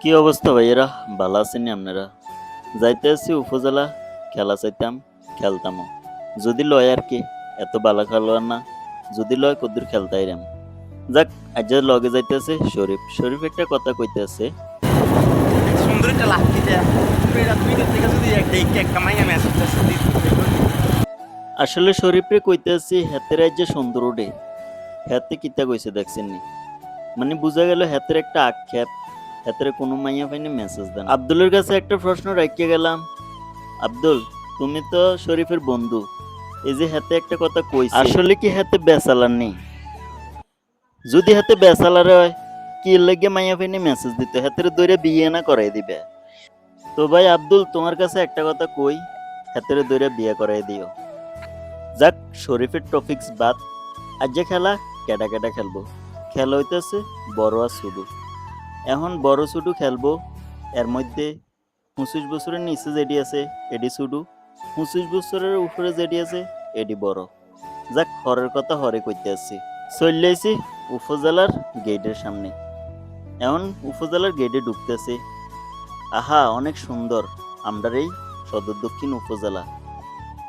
কি অবস্থা ভাইয়েরা? ভালো আছেন আপনারা? যাইতে আছি উপজেলা খেলা চাইতাম খেলতামও। যদি লয় আর কি এত ভালো খেলোয়াড় না। যদি লয় কদ্দুর খেলতাইরাম যাক আজ লগে যাইতে যাইতেছে শরীফ শরীফ একটা কথা সুন্দর একটা মেসেজ টেসেজ আসলে শরীফে কইতেছি হাতের রাজ্যে সুন্দর উঠে। হাতে কিতা কইছে দেখছেন নি? মানে বোঝা গেল হাতের একটা আক্ষেপ। হাতের কোনো মাইয়া পাইনি মেসেজ দেন। আব্দুলের কাছে একটা প্রশ্ন রাখিয়ে গেলাম। আব্দুল, তুমি তো শরীফের বন্ধু। এই যে হাতে একটা কথা কই আসলে কি হাতে বেসালার নেই? যদি হাতে বেসালার হয়, কি লাগে মাইয়া পাইনি মেসেজ দিত? হাতের দইরে বিয়ে না করাই দিবে। তো ভাই, আব্দুল, তোমার কাছে একটা কথা কই? হাতের দইরে বিয়ে করাই দিও। যাক, শরীফের টপিক্স বাদ। আজ যে খেলা, কেডা কেডা খেলব? খেলা হইতেছে বড় আর সুডু এখন বড় সুডু খেলব। এর মধ্যে পঁচিশ বছরের নিচে যেটি আছে এডি সুডু। পঁচিশ বছরের উপরে যেটি আছে এডি বড়। যাক, হরের কথা হরে কইতে আসছি। চলে আইছি উপজেলার গেটের সামনে। এখন উপজেলার গেটে ঢুকতেছে। আহা, অনেক সুন্দর। আমরার এই সদর দক্ষিণ উপজেলা।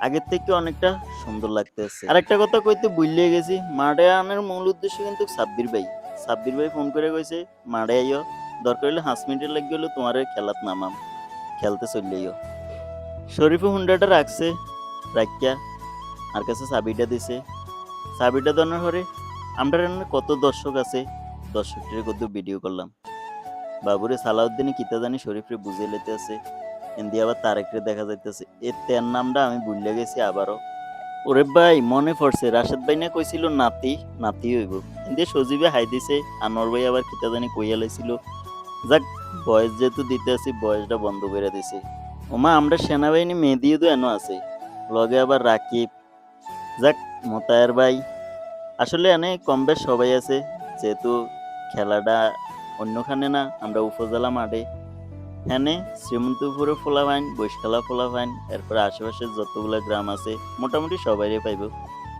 আগের থেকে অনেকটা সুন্দর লাগতেছে। আর একটা কথা কইতে ভুলিয়ে গেছি, মাঠে আনার মূল উদ্দেশ্য কিন্তু সাব্বির ভাই। সাব্বির ভাই ফোন করে কইছে মাঠে আইও দরকার হলে পাঁচ মিনিটের লাগবে হলো তোমার খেলাত নামাম। খেলতে চললেইও শরীফে হুন্ডাটা রাখছে, রাখিয়া আর কাছে চাবিটা দিছে। চাবিটা দেওয়ার পরে আমরা কত দর্শক আছে, দর্শকটির কত ভিডিও করলাম। বাবুরে সালাউদ্দিনে কিতা জানি শরীফরে বুঝে লেতে আছে এন্দি আবার তারেকরে দেখা যাইতেছে এর তের নামটা আমি ভুলে গেছি আবারও। ওরে ভাই, মনে পড়ছে, রাশেদ ভাই না কইছিল নাতি নাতি হইব। কিন্তু সজীবে হাই দিছে, আনোয়ার ভাই আবার কিতা জানি কইয়া লাইছিল। যাক, বয়স যেহেতু দিতে আছি, বয়সটা বন্ধ করে দিছে। ওমা আমরা সেনাবাহিনী মেহেদিও তো এনো আছে। লগে আবার রাকিব। যাক, মোতায়ের ভাই। আসলে এনে কম বেশ সবাই আছে, যেহেতু খেলাটা অন্যখানে না, আমরা উপজেলা মাঠে। এখানে শ্রীমন্তপুরে ফোলাভাইন বৈশখালা ফোলাভাইন এরপরে আশেপাশে যতগুলো গ্রাম আছে, মোটামুটি সবাইরে পাইব।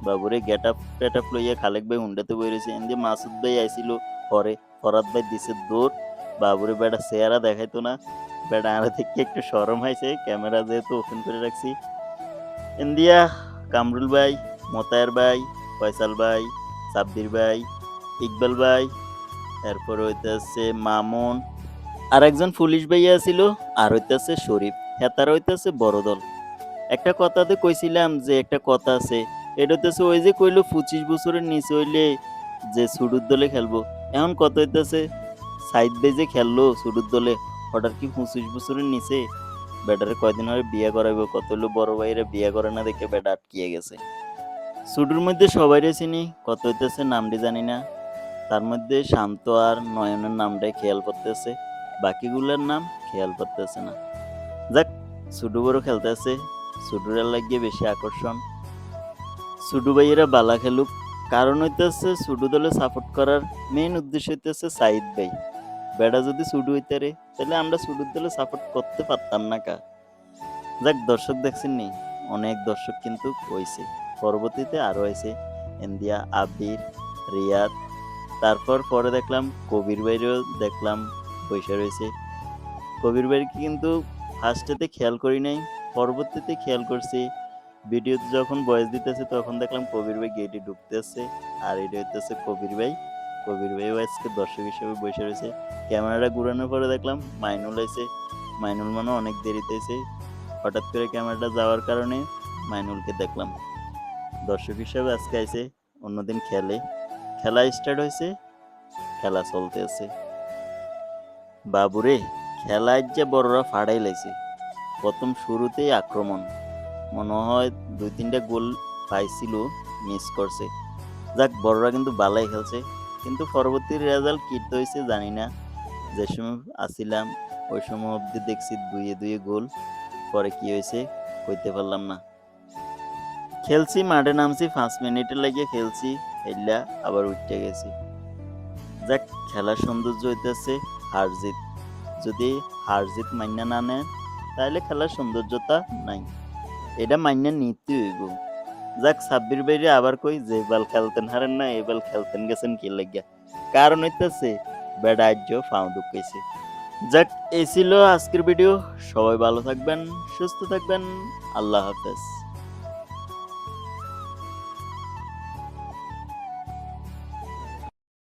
বাবুরে গেট আপ টেট আপ লইয়া খালেক ভাই হুন্ডাতে বইরেছে এমনি মাসুদ ভাই আইছিল পরে, ফরাদ ভাই দিছে দৌড়। বাবুরে বেটা চেহারা দেখাইতো না। বেটা আর থেকে একটু সরম হয়েছে ক্যামেরা যেহেতু ওপেন করে রাখছি। ইন্দিয়া কামরুল ভাই, মোতায়ের ভাই, ফয়সাল ভাই, সাব্বির ভাই, ইকবাল ভাই, এরপর হইতে হইতেছে মামুন আর একজন পুলিশ ভাইয়া ছিল আর হইতেছে শরীফ। হেতার হইতেছে বড় দল। একটা কথাতে কইছিলাম যে একটা কথা আছে, এটা হইতেছে ওই যে কইলো পঁচিশ বছরের নিচে হইলে যে সুডুর দলে খেলব, এখন কত হইতেছে? সাইদ ভাই যে খেললো সুডুর দলে, হঠাৎ কি পঁচিশ বছরের নিচে? ব্যাটারে কয়দিন হলে বিয়ে করাইবো, কত হলো বড় ভাইরে বিয়ে করে না দেখে ব্যাটা আটকিয়ে গেছে। সুডুর মধ্যে সবাইরে চিনি, কত হইতেছে নামটি জানি না। তার মধ্যে শান্ত আর নয়নের নামটাই খেয়াল করতেছে। বাকিগুলোর নাম খেয়াল করতেছে না। যাক, সুডু বড় খেলতেছে সুডুরের লাগিয়ে বেশি আকর্ষণ। সুডু ভাইয়েরা বালা খেলুক। কারণ হইতেছে সুডু দলে সাপোর্ট করার মেইন উদ্দেশ্য হইতেছে সাইদ ভাই। বেড়া যদি সুডু হইতে রে, তাহলে আমরা সুডুর দলে সাপোর্ট করতে পারতাম না কা। যাক, দর্শক দেখছেন নি? অনেক দর্শক কিন্তু হয়েছে পরবর্তীতে আরও হয়েছে ইন্ডিয়া আবির, রিয়াদ। তারপর পরে দেখলাম কবির ভাইরেও দেখলাম। পয়সা রয়েছে। কবির ভাইকে কিন্তু ফার্স্টেতে খেয়াল করি নাই, পরবর্তীতে খেয়াল করছি। ভিডিওতে যখন বয়স দিতেছে তখন দেখলাম কবির ভাই গেটে ঢুকতেছে আর এটা হইতেছে কবির ভাই। কবির ভাইও আজকে দর্শক হিসেবে বসে রয়েছে। ক্যামেরাটা ঘুরানোর পরে দেখলাম মাইনুল এসে মাইনুল মানে অনেক দেরিতে এসে হঠাৎ করে ক্যামেরাটা যাওয়ার কারণে মাইনুলকে দেখলাম। দর্শক হিসাবে আজকে আইসে অন্যদিন খেলে। খেলা স্টার্ট হয়েছে খেলা চলতে আছে। বাবুরে, খেলায় যে বড়রা ফাড়াই লাইছে। প্রথম শুরুতেই আক্রমণ। মনে হয় দুই তিনটা গোল পাইছিল মিস করছে। যাক, বড়রা কিন্তু বালাই খেলছে। কিন্তু পরবর্তী রেজাল্ট কী হয়েছে জানি না। যে সময় আসিলাম, ওই সময় অবধি দেখছি দুইয়ে দুইয়ে গোল। পরে কি হয়েছে কইতে পারলাম না। খেলছি, মাঠে নামছি, পাঁচ মিনিটের লাগিয়ে খেলছি খেললা আবার উঠতে গেছি। যাক, খেলার সৌন্দর্য হইতেছে। হার জিত যদি হার জিত মান্না না নেন তাহলে খেলার সৌন্দর্যতা নাই। এটা মান্না নিতে হইব। যাক, সাব্বির বাইরে আবার কই যে বল খেলতেন হারেন না, এই খেলতেন গেছেন কি লাগিয়া? কারণ হইতেছে, বেড়া আজ্য ফাও দুঃখাইছে যাক, এই ছিল আজকের ভিডিও। সবাই ভালো থাকবেন, সুস্থ থাকবেন। আল্লাহ হাফেজ।